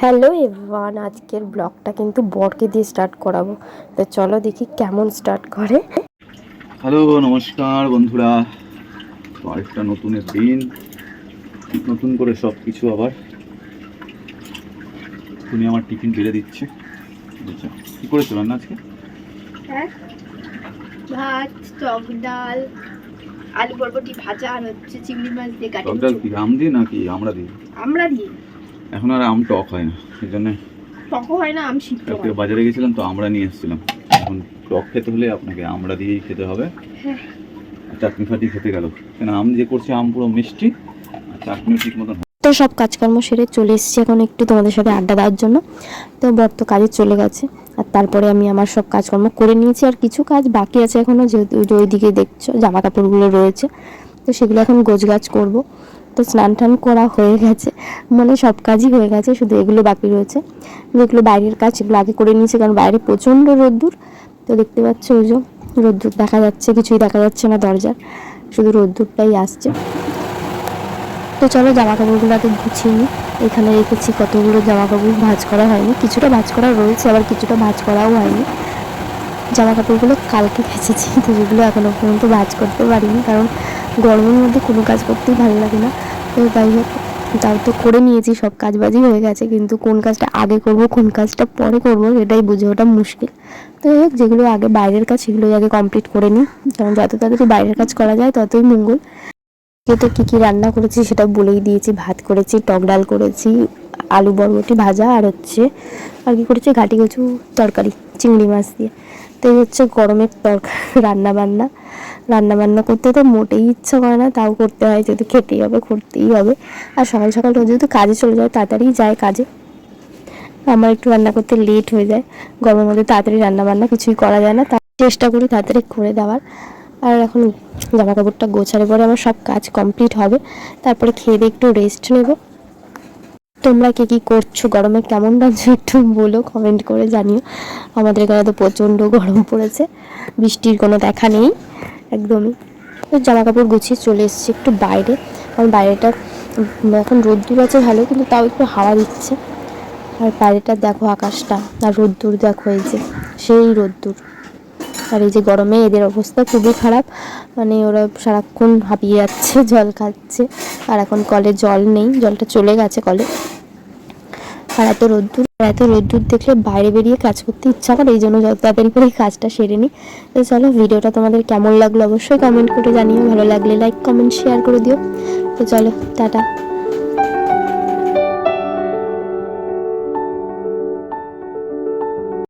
Hello everyone আজকের ব্লগটা কিন্তু বরকে দিয়ে স্টার্ট করাবো। তো চলো দেখি কেমন স্টার্ট করে। হ্যালো নমস্কার বন্ধুরা। আরেকটা নতুনের দিন। নতুন করে সব কিছু আবার তুমি আমার টিফিন বেড়ে দিচ্ছে। বুঝছ কী করেছ রান্না আজকে? হ্যাঁ ভাত টক ডাল আলু বরবটি ভাজা আর হচ্ছে চিংড়ি মাছ দিয়ে কাটি টক ডাল কি আম দিয়ে নাকি আমরা দিই আমরা দিই এখন আর আম টক হয় না সেই জন্য টকও হয় না আম সিদ্ধ কালকে বাজারে গেছিলাম তো আমরা নিয়ে এসেছিলাম। এখন টক খেতে হলে আপনাকে আমরা দিয়েই খেতে হবে। হ্যাঁ। চাটনি ফাটি খেতে গেল। কেন আম যে করছে আম পুরো মিষ্টি আর চাটনি ঠিক মতন তো সব কাজকর্ম সেরে চলে এসেছি এখন একটু তোমাদের সাথে আড্ডা দেওয়ার জন্য। তো বর তো কাজে চলে গেছে আর তারপরে আমি আমার সব কাজকর্ম করে নিয়েছি আর কিছু কাজ বাকি আছে এখনও যেহেতু ওইদিকে দেখছ জামা কাপড়গুলো রয়েছে। তো সেগুলো এখন গোছগাছ করব। তো স্নান টান করা হয়ে গেছে। মানে সব কাজই হয়ে গেছে, শুধু এগুলো বাকি রয়েছে। যেগুলো বাইরের কাজ সেগুলো আগে করে নিয়েছি, কারণ বাইরে প্রচণ্ড রোদ্দুর। তো দেখতে পাচ্ছ ওই যে রোদ্দুর দেখা যাচ্ছে, কিছুই দেখা যাচ্ছে না দরজার। শুধু রোদ্দুরটাই আসছে। তো চলো জামা কাপড়গুলো আগে গুছিয়ে নিই। এখানে রেখেছি কতগুলো জামা কাপড় ভাঁজ করা হয়নি। কিছুটা ভাঁজ করা রয়েছে, আবার কিছুটা ভাঁজ করাও হয়নি। জামা কাপড়গুলো কালকে কেচেছি, তো যেগুলো এখনও পর্যন্ত ভাঁজ করতে পারিনি, কারণ গরমের মধ্যে কোনো কাজ করতেই ভালো লাগে না। তো যাই হোক, তাও তো করে নিয়েছি, সব কাজ বাজই হয়ে গেছে, কিন্তু কোন কাজটা আগে করব, কোন কাজটা পরে করব এটাই বুঝে ওটা মুশকিল। তো যাই হোক, যেগুলো আগে বাইরের কাজ, সেগুলোই আগে কমপ্লিট করে নিই। কারণ যত তাড়াতাড়ি বাইরের কাজ করা যায়, ততই মঙ্গল। তো কী কী রান্না করেছি সেটা বলেই দিয়েছি। ভাত করেছি, টক ডাল করেছি আলু, বরবটি ভাজা আর হচ্ছে আর কি করেছে? ঘাটি, কচু, তরকারি, চিংড়ি মাছ দিয়ে। তো এই হচ্ছে গরমের তরকারি রান্না বান্না। রান্না বান্না করতে তো মোটেই ইচ্ছা করে না, তাও করতে হয়, যেহেতু খেতেই হবে, করতেই হবে। আর সকাল সকাল যেহেতু কাজে চলে যায়, তাড়াতাড়ি যায় কাজে। আমার একটু রান্না করতে লেট হয়ে যায়। গরমের মধ্যে তাড়াতাড়ি রান্না বান্না কিছুই করা যায় না তা চেষ্টা করি তাড়াতাড়ি করে দেওয়ার। আর এখন জামা কাপড়টা গোছালে পরে আমার সব কাজ কমপ্লিট হবে। তারপরে খেয়ে দিয়ে একটু রেস্ট নেব। তোমরা কে কী করছ? গরমে কেমন লাগছে একটু বলো কমেন্ট করে জানিও। আমাদের এখানে তো প্রচণ্ড গরম পড়েছে, বৃষ্টির কোনো দেখা নেই, একদমই। জামা কাপড় গুছিয়ে চলে এসেছি একটু বাইরে, কারণ বাইরেটা এখন রোদ্দুর আছে ভালো, কিন্তু তাও একটু হাওয়া দিচ্ছে। আর বাইরেটা দেখো আকাশটা, আর রোদ্দুর দেখো এই যে, সেই রোদ্দুর। আর এই যে গরমে এদের অবস্থা খুবই খারাপ মানে ওরা সারাক্ষণ হাঁপিয়ে যাচ্ছে, জল খাচ্ছে, আর এখন কলে জল নেই, জলটা চলে গেছে কলে। আর এত রোদ্দুর এত রোদ্দুর দেখলে বাইরে বেরিয়ে কাজ করতে ইচ্ছা করে, এই জন্য যত তাড়াতাড়ি করে কাজটা সেরে নিই তো চলো, ভিডিওটা তোমাদের কেমন লাগল অবশ্যই কমেন্ট করে জানিও। ভালো লাগলে লাইক কমেন্ট শেয়ার করে দিও। তো চলো, টাটা।